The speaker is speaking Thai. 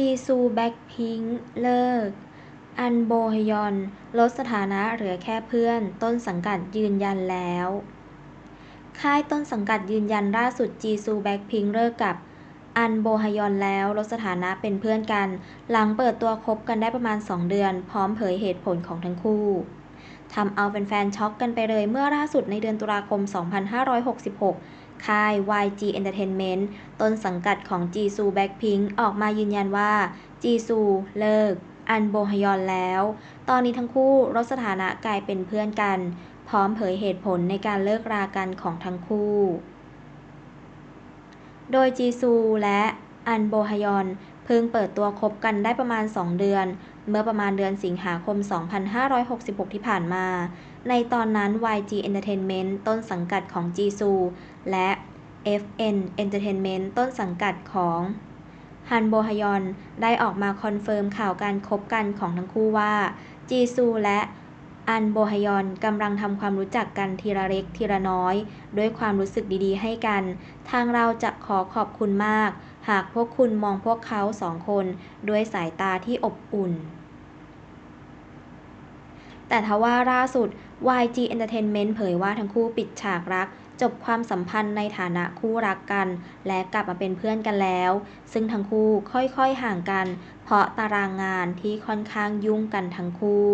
จีซู แบ็คพิงค์ เลิก อันโบฮยอน ลดสถานะเหลือแค่เพื่อน ต้นสังกัดยืนยันแล้ว ค่ายต้นสังกัดยืนยันล่าสุดจีซู แบ็คพิงค์ เลิกกับ อันโบฮยอนแล้ว ลดสถานะเป็นเพื่อนกัน หลังเปิดตัวคบกันได้ประมาณ 2 เดือน พร้อมเผยเหตุผลของทั้งคู่ ทำเอาแฟนๆช็อกกันไปเลยเมื่อล่าสุดในเดือนตุลาคม 2566 ค่าย YG Entertainment ต้นสังกัดของจีซูแบ็คพิงค์ออกมายืนยันว่าจีซูเลิก อันโบฮยอนแล้ว ตอนนี้ทั้งคู่ลดสถานะกลายเป็นเพื่อนกัน พร้อมเผยเหตุผลในการเลิกรากันของทั้งคู่ โดยจีซูและอันโบฮยอน พิ่งเปิดตัวคบกันได้ประมาณ 2 เดือน เมื่อประมาณเดือนสิงหาคม 2566 ที่ผ่านมา ในตอนนั้น YG Entertainment ต้นสังกัดของจีซูและ FN Entertainment ต้นสังกัดของฮันโบฮยอน ได้ออกมาคอนเฟิร์มข่าวการคบกันของทั้งคู่ว่า จีซูและอันโบฮยอนกำลังทำความรู้จักกันทีละเล็กทีละน้อย ด้วยความรู้สึกดีๆให้กัน ทางเราจะขอขอบคุณมากหากพวกคุณมองพวกเขาสองคนด้วยสายตาที่อบอุ่น แต่ทว่าล่าสุด YG Entertainment เผยว่าทั้งคู่ปิดฉากรัก จบความสัมพันธ์ในฐานะคู่รักกัน และกลับมาเป็นเพื่อนกันแล้ว ซึ่งทั้งคู่ค่อยๆห่างกัน เพราะตารางงานที่ค่อนข้างยุ่งกันทั้งคู่